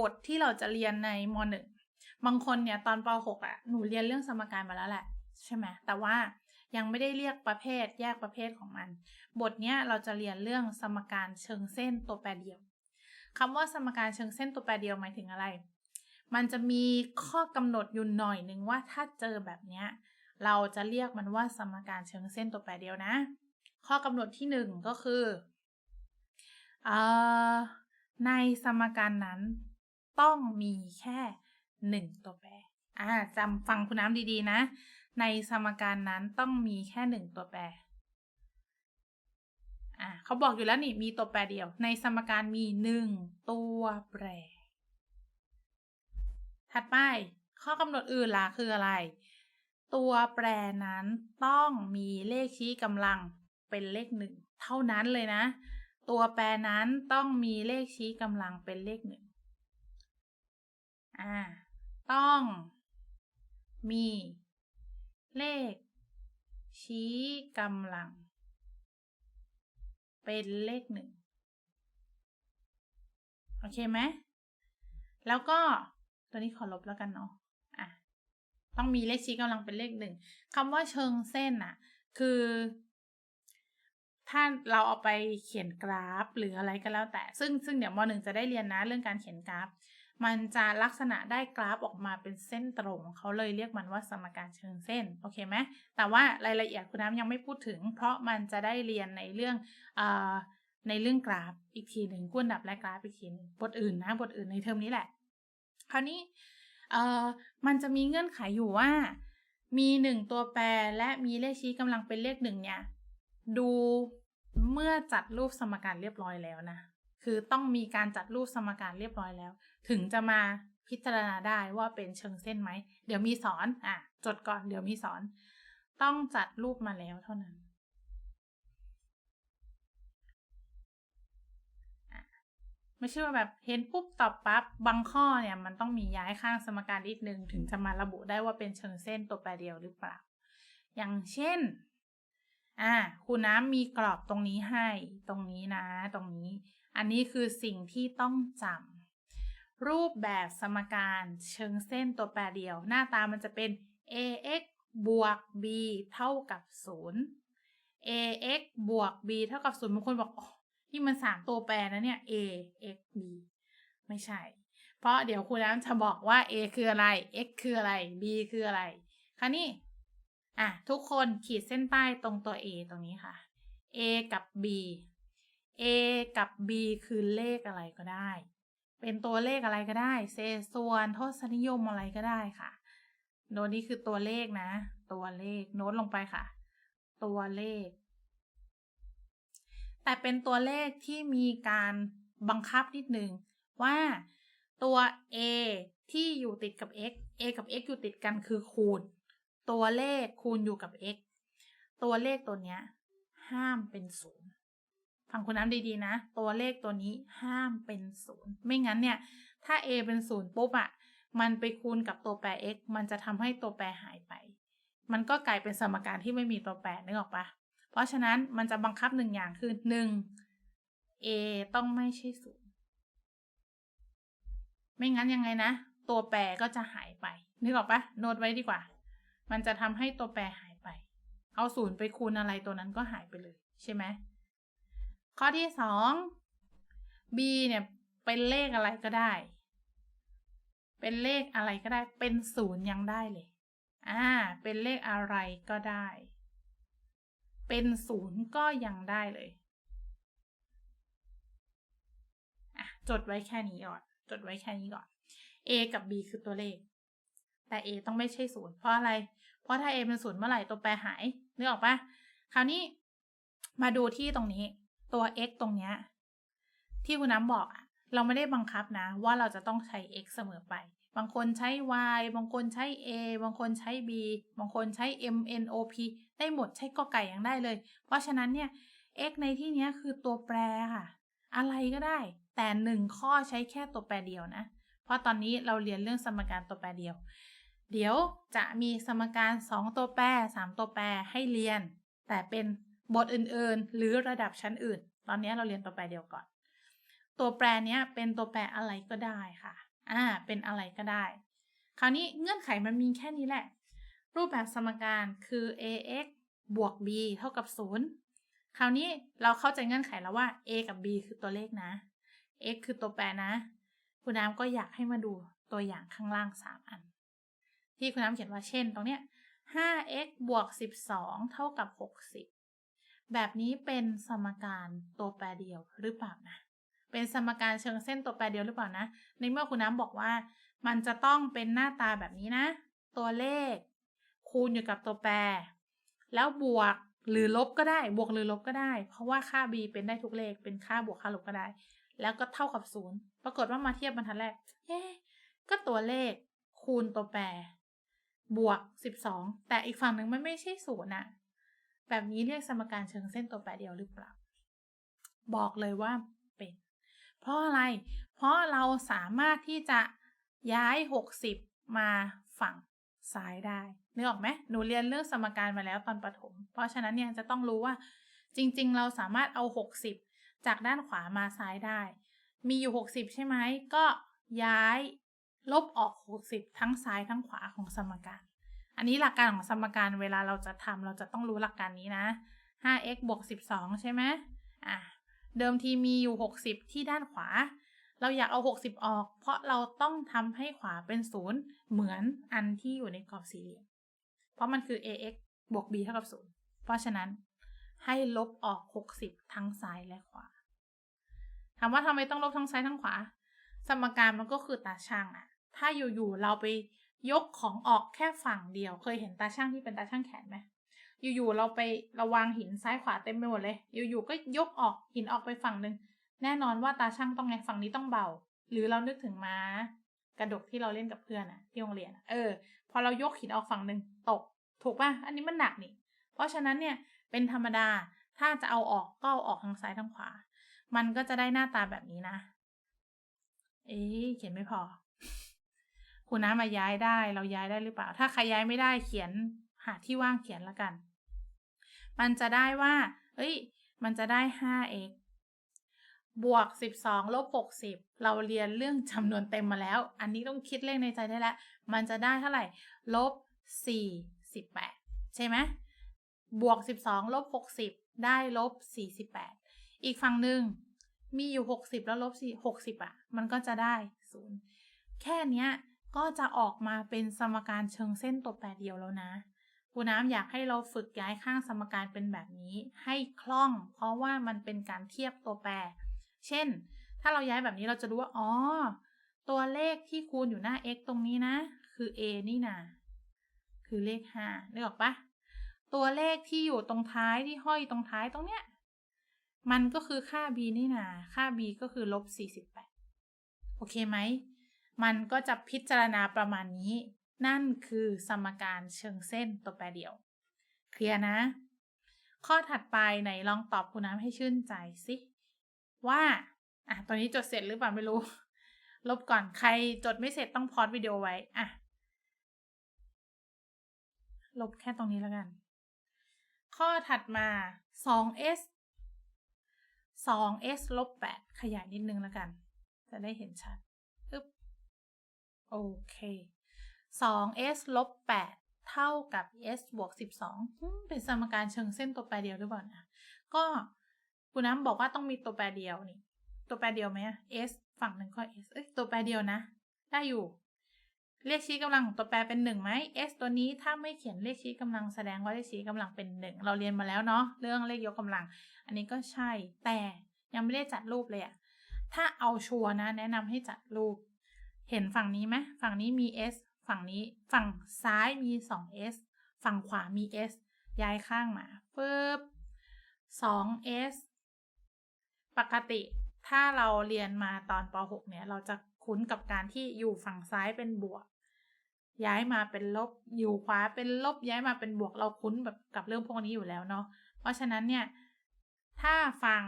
บทที่เราจะเรียนในมหนึ่งบางคนเนี่ยตอนป .6 อะหนูเรียนเรื่องสมการมาแล้วแหละ ใช่ไหมแต่ว่ายังไม่ได้เรียกประเภทแยกประเภทของมัน บทเนี้ยเราจะเรียนเรื่องสมการเชิงเส้นตัวแปรเดียวคำว่าสมการเชิงเส้นตัวแปรเดียวหมายถึงอะไร มันจะมีข้อกำหนดอยู่หน่อยหนึ่งว่าถ้าเจอแบบเนี้ยเราจะเรียกมันว่าสมการเชิงเส้นตัวแปรเดียวนะ ข้อกำหนดที่หนึ่งก็คือเออในสมการนั้น ต้องมีแค่หนึ่งตัวแปรอ่าจำฟังคุณน้ำดีๆนะ ในสมการนั้นต้องมีแค่หนึ่งตัวแปรอ่าเขาบอกอยู่แล้วนี่มีตัวแปรเดียว ในสมการมีหนึ่งตัวแปร ถัดไปข้อกำหนดอื่นล่ะคืออะไร ตัวแปรนั้นต้องมีเลขชี้กำลังเป็นเลขหนึ่งเท่านั้นเลยนะ ตัวแปรนั้นต้องมีเลขชี้กำลังเป็นเลขหนึ่ง อ่า ต้อง มี เลข ชี้กำลัง เป็นเลขหนึ่งโอเคไหม แล้วก็ตัวนี้ขอลบแล้วกันเนาะอะ ต้องมีเลขชี้กำลังเป็นเลขหนึ่งคำว่าเชิงเส้นอะคือ ถ้าเราเอาไปเขียนกราฟหรืออะไรก็แล้วแต่ ซึ่งซึ่งเดี๋ยวมหนึ่งจะได้เรียนนะเรื่องการเขียนกราฟ มันจะลักษณะได้กราฟออกมาเป็นเส้นตรงเขาเลยเรียกมันว่าสมการเชิงเส้นโอเคไหมแต่ว่ารายละเอียดคุณน้ำยังไม่พูดถึง เพราะมันจะได้เรียนในเรื่องอในเรื่องกราฟอีกทีหนึ่งกุ้นดับและกราฟอีกทีหนึ่งบทอื่นนะบทอื่นในเทอมนี้แหละ คราวนี้มันจะมีเงื่อนไขอยู่ว่า มีหนึ่งตัวแปรและมีเลขชี้กำลังเป็นเลขหนึ่งเนี่ยดูเมื่อจัดรูปสมการเรียบร้อยแล้วนะ คือต้องมีการจัดรูปสมการเรียบร้อยแล้ว ถึงจะมาพิจารณาได้ว่าเป็นเชิงเส้นไหม เดี๋ยวมีสอนอะจดก่อนเดี๋ยวมีสอน ต้องจัดรูปมาแล้วเท่านั้น ไม่ใช่ว่าแบบเห็นปุ๊บตอบปั๊บบางข้อเนี่ยมันต้องมีย้ายข้างสมการนิดนึง ถึงจะมาระบุได้ว่าเป็นเชิงเส้นตัวแปรเดียวหรือเปล่า อย่างเช่นอ่าครูน้ำมีกรอบตรงนี้ให้ ตรงนี้นะ ตรงนี้ อันนี้คือสิ่งที่ต้องจำรูปแบบสมการเชิงเส้นตัวแปรเดียว หน้าตามันจะเป็น ax บวก b เท่ากับ 0 ax บวก b เท่ากับ 0บางคนบอกนี่มันสามตัวแปรนะเนี่ย a x b ไม่ใช่ เพราะเดี๋ยวครูน้ำจะบอกว่า a คืออะไร x คืออะไร b คืออะไรคราวนี้อะทุกคนขีดเส้นใต้ตรงตัว a ตรงนี้ค่ะ a กับ b a กับ b คือเลขอะไรก็ได้ เป็นตัวเลขอะไรก็ได้ เศษส่วนทศนิยมอะไรก็ได้ค่ะ โน้ตนี้คือตัวเลขนะ ตัวเลขโน้ตลงไปค่ะ ตัวเลข แต่เป็นตัวเลขที่มีการบังคับนิดนึงว่าตัว a ที่อยู่ติดกับ x a กับ x อยู่ติดกันคือคูณ ตัวเลขคูณอยู่กับ x ตัวเลขตัวเนี้ย ห้ามเป็นศูนย์ ฟังคุณน้ำดีๆนะ ตัวเลขตัวนี้ห้ามเป็นศูนย์ไม่งั้นเนี่ย ถ้า a เป็นศูนย์ปุ๊บอะมันไปคูณกับตัวแปร x มันจะทำให้ตัวแปรหายไป มันก็กลายเป็นสมการที่ไม่มีตัวแปรนึกออกปะเพราะฉะนั้นมันจะบังคับหนึ่งอย่างคือหนึ่ง a ต้องไม่ใช่ศูนย์ไม่งั้นยังไงนะ ตัวแปรก็จะหายไป นึกออกปะโน้ตไว้ดีกว่า มันจะทำให้ตัวแปรหายไป เอาศูนย์ไปคูณอะไรตัวนั้นก็หายไปเลยใช่ไหม ข้อที่สอง b เนี่ยเป็นเลขอะไรก็ได้ เป็นเลขอะไรก็ได้ เป็นศูนย์ยังได้เลย อ่า เป็นเลขอะไรก็ได้ เป็นศูนย์ก็ยังได้เลยจดไว้แค่นี้ก่อน จดไว้แค่นี้ก่อน a กับ b คือตัวเลข แต่ a ต้องไม่ใช่ศูนย์เพราะอะไร เพราะถ้า a เป็นศูนย์เมื่อไหร่ตัวแปรหายนึกออกปะคราวนี้มาดูที่ตรงนี้ ตัว x ตรงเนี้ยที่คุณน้ำบอกอะเราไม่ได้บังคับนะ ว่าเราจะต้องใช้ x เสมอไป บางคนใช้ y บางคนใช้ a บางคนใช้ b บางคนใช้ m n o p ได้หมดใช้กอไก่ยังได้เลย เพราะฉะนั้นเนี่ย x ในที่นี้คือตัวแปรค่ะ อะไรก็ได้ แต่หนึ่งข้อใช้แค่ตัวแปรเดียวนะ เพราะตอนนี้เราเรียนเรื่องสมการตัวแปรเดียว เดี๋ยวจะมีสมการ 2 ตัวแปร 3 ตัวแปรให้เรียน แต่เป็น บทอื่นๆ หรือระดับชั้นอื่น ตอนนี้เราเรียนตัวแปรเดียวก่อน ตัวแปรนี้เป็นตัวแปรอะไรก็ได้ค่ะ อ่า เป็นอะไรก็ได้ คราวนี้เงื่อนไขมันมีแค่นี้แหละ รูปแบบสมการคือ ax บวก b เท่ากับ 0 คราวนี้เราเข้าใจเงื่อนไขแล้วว่า a กับ b คือตัวเลขนะ x คือตัวแปรนะ คุณน้ำก็อยากให้มาดูตัวอย่างข้างล่าง 3 อัน ที่คุณน้ำเขียนว่าเช่น ตรงเนี้ย 5x บวก 12 เท่ากับ 60 แบบนี้เป็นสมการตัวแปรเดียวหรือเปล่านะ เป็นสมการเชิงเส้นตัวแปรเดียวหรือเปล่านะ ในเมื่อคุณน้ำบอกว่า มันจะต้องเป็นหน้าตาแบบนี้นะ ตัวเลข คูณอยู่กับตัวแปร แล้วบวกหรือลบก็ได้ บวกหรือลบก็ได้ เพราะว่าค่า b เป็นได้ทุกเลข เป็นค่าบวกค่าลบก็ได้ แล้วก็เท่ากับศูนย์ปรากฏว่ามาเทียบบรรทัดแรกเอ๊ก็ตัวเลขคูณตัวแปร บวก 12 แต่อีกฝั่งหนึ่งมันไม่ใช่ศูนย์อะ แบบนี้เรียกสมการเชิงเส้นตัวแปรเดียวหรือเปล่า บอกเลยว่าเป็น เพราะอะไร เพราะเราสามารถที่จะย้าย 60 มาฝั่งซ้ายได้นึกออกไหมหนูเรียนเรื่องสมการมาแล้วตอนประถม เพราะฉะนั้นเนี่ยจะต้องรู้ว่า จริง ๆ เราสามารถเอา 60 จากด้านขวามาซ้ายได้ มีอยู่ 60 ใช่ไหม ก็ย้ายลบออก 60 ทั้งซ้ายทั้งขวาของสมการ อันนี้หลักการของสมการเวลาเราจะทำเราจะต้องรู้หลักการนี้นะ 5x บวก 12 ใช่ไหมอะเดิมทีมีอยู่ 60 ที่ด้านขวา เราอยากเอา 60 ออก เพราะเราต้องทำให้ขวาเป็นศูนย์เหมือนอันที่อยู่ในกรอบสี่เหลี่ยม เพราะมันคือ ax บวก b เท่ากับ0เพราะฉะนั้นให้ลบออก 60 ทั้งซ้ายและขวา ถามว่าทำไมต้องลบทั้งซ้ายทั้งขวา สมการมันก็คือตาช่างอะถ้าอยู่ๆเราไป ยกของออกแค่ฝั่งเดียว เคยเห็นตาช่างที่เป็นตาช่างแขนไหมอยู่ๆเราไประวางหินซ้ายขวาเต็มไปหมดเลย อยู่ๆก็ยกออกหินออกไปฝั่งหนึ่งแน่นอนว่าตาช่างต้องไงฝั่งนี้ต้องเบา หรือเรานึกถึงม้ากระดกที่เราเล่นกับเพื่อนอะที่โรงเรียนเออ พอเรายกหินออกฝั่งหนึ่งตก ถูกป่ะอันนี้มันหนักนี่ เพราะฉะนั้นเนี่ยเป็นธรรมดาถ้าจะเอาออกก็เอาออกทางซ้ายทางขวา มันก็จะได้หน้าตาแบบนี้นะ เอ๊เขียนไม่พอ คุณน้ามาย้ายได้ เราย้ายได้หรือเปล่า ถ้าใครย้ายไม่ได้เขียนหาที่ว่างเขียนละกัน มันจะได้ว่าเฮ้ย มันจะได้ 5x บวก 12ลบ60 เราเรียนเรื่องจำนวนเต็มมาแล้ว อันนี้ต้องคิดเลขในใจได้แล้ว มันจะได้เท่าไหร่ ลบ48ใช่ไหม บวก 12ลบ60 ได้ลบ 48 อีกฝั่งหนึ่งมีอยู่ 60 แล้วลบ60 อะ มันก็จะได้ 0 แค่เนี้ย ก็จะออกมาเป็นสมการเชิงเส้นตัวแปรเดียวแล้วนะครูน้ำอยากให้เราฝึกย้ายข้างสมการเป็นแบบนี้ให้คล่อง เพราะว่ามันเป็นการเทียบตัวแปร เช่น ถ้าเราย้ายแบบนี้เราจะรู้ว่าอ๋อตัวเลขที่คูณอยู่หน้า x ตรงนี้นะ คือ a นี่นาคือเลข5นึกออกปะตัวเลขที่อยู่ตรงท้ายที่ห้อยตรงท้ายตรงเนี้ยมันก็คือค่า b นี่นาค่า b ก็คือลบ48โอเคไหม มันก็จะพิจารณาประมาณนี้ นั่นคือสมการเชิงเส้นตัวแปรเดี่ยว เคลียร์นะ ข้อถัดไปไหนลองตอบคุณน้ำให้ชื่นใจสิว่าอะตอนนี้จดเสร็จหรือเปล่าไม่รู้ ลบก่อนใครจดไม่เสร็จต้องพอดวิดีโอไว้อะลบแค่ตรงนี้แล้วกัน ข้อถัดมา 2s 2s ลบ 8 ขยายนิดนึงแล้วกัน จะได้เห็นชัด โอเค 2s ลบ8เท่ากับ s บวก 12 เป็นสมการเชิงเส้นตัวแปรเดียวหรือเปล่านะ ก็คุณน้ำบอกว่าต้องมีตัวแปรเดียวนี่ ตัวแปรเดียวไหม s ฝั่งหนึ่งก็ s เอ้ยตัวแปรเดียวนะ ได้อยู่ เลขชี้กำลังของตัวแปรเป็นหนึ่งไหม s ตัวนี้ถ้าไม่เขียนเลขชี้กำลังแสดงว่าเลขชี้กำลังเป็นหนึ่งเราเรียนมาแล้วเนาะเรื่องเลขยกกำลัง อันนี้ก็ใช่แต่ยังไม่ได้จัดรูปเลยอะถ้าเอาชัวร์นะ แนะนำให้จัดรูป เห็นฝั่งนี้ไหมฝั่งนี้มี s ฝั่งนี้ฝั่งซ้ายมี 2s ฝั่งขวามี s ย้ายข้างมาปึ๊บ 2s ปกติถ้าเราเรียนมาตอนป .6 เนี่ย เราจะคุ้นกับการที่อยู่ฝั่งซ้ายเป็นบวก ย้ายมาเป็นลบ อยู่ขวาเป็นลบ ย้ายมาเป็นบวก เราคุ้นแบบกับเรื่องพวกนี้อยู่แล้วเนาะ เพราะฉะนั้นเนี่ย ถ้าฝั่ง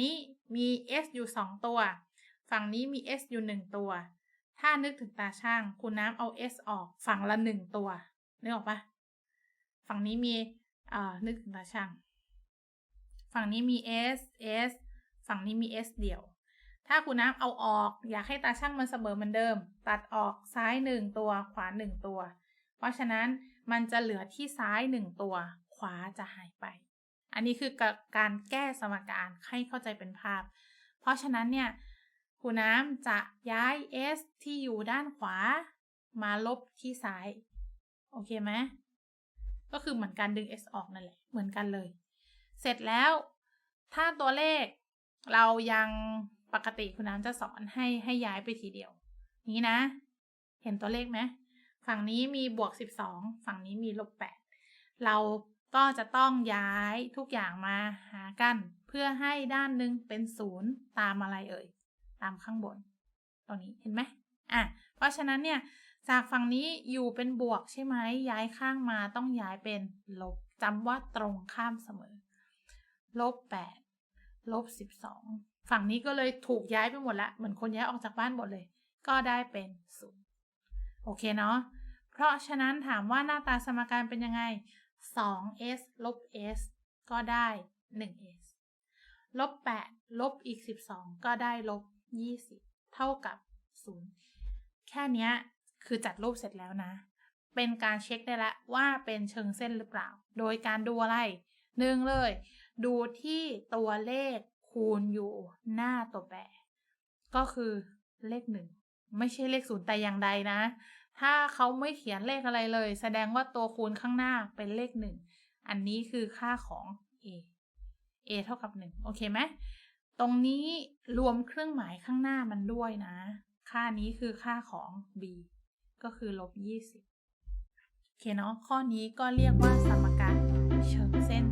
นี้มี s อยู่ 2 ตัว ฝั่งนี้มี s อยู่ 1 ตัว ถ้านึกถึงตาช่างคุณน้ำเอา s ออกฝั่งละ 1 ตัว นึกออกปะฝั่งนี้มีเอ่อนึกถึงตาช่าง ฝั่งนี้มี s s ฝั่งนี้มี s เดี่ยว ถ้าคุณน้ำเอาออกอยากให้ตาช่างมันเสมอเหมือนเดิม ตัดออกซ้ายหนึ่งตัว ขวาหนึ่งตัว เพราะฉะนั้นมันจะเหลือที่ซ้ายหนึ่งตัว ขวาจะหายไป อันนี้คือการแก้สมการให้เข้าใจเป็นภาพ เพราะฉะนั้นเนี่ย คุณน้ำจะย้าย s ที่อยู่ด้านขวา มาลบที่ซ้าย โอเคไหม ก็คือเหมือนการดึง s ออกนั่นแหละ เหมือนกันเลย เสร็จแล้ว ถ้าตัวเลขเรายังปกติคุณน้ำจะสอนให้ให้ย้ายไปทีเดียว นี้นะ เห็นตัวเลขไหม ฝั่งนี้มีบวก 12 ฝั่งนี้มีลบ 8 เราก็จะต้องย้ายทุกอย่างมาหากัน เพื่อให้ด้านหนึ่งเป็นศูนย์ตามอะไรเอ่ย ตามข้างบน ตรงนี้เห็นไหมอะเพราะฉะนั้นเนี่ยจากฝั่งนี้อยู่เป็นบวกใช่ไหมย้ายข้างมาต้องย้ายเป็นลบจำว่าตรงข้ามเสมอลบ8ลบ12 ฝั่งนี้ก็เลยถูกย้ายไปหมดละเหมือนคนย้ายออกจากบ้านหมดเลย ก็ได้เป็นศูนย์โอเคเนาะเพราะฉะนั้นถามว่าหน้าตาสมการเป็นยังไง 2s ลบ s ก็ได้ 1s ลบ8ลบอีก 12 ก็ได้ลบ 20 เท่ากับ 0 แค่นี้คือจัดรูปเสร็จแล้วนะ เป็นการเช็คได้แล้วว่าเป็นเชิงเส้นหรือเปล่า โดยการดูอะไรหนึ่งเลย ดูที่ตัวเลขคูณอยู่หน้าตัวแปรก็คือเลขหนึ่งไม่ใช่เลขศูนย์แต่อย่างใดนะ ถ้าเขาไม่เขียนเลขอะไรเลย แสดงว่าตัวคูณข้างหน้าเป็นเลขหนึ่งอันนี้คือค่าของ a a เท่ากับหนึ่งโอเคไหม ตรงนี้รวมเครื่องหมายข้างหน้ามันด้วยนะ ค่านี้คือค่าของ b ก็คือลบ 20โอเคเนาะข้อนี้ก็เรียกว่าสมการเชิงเส้น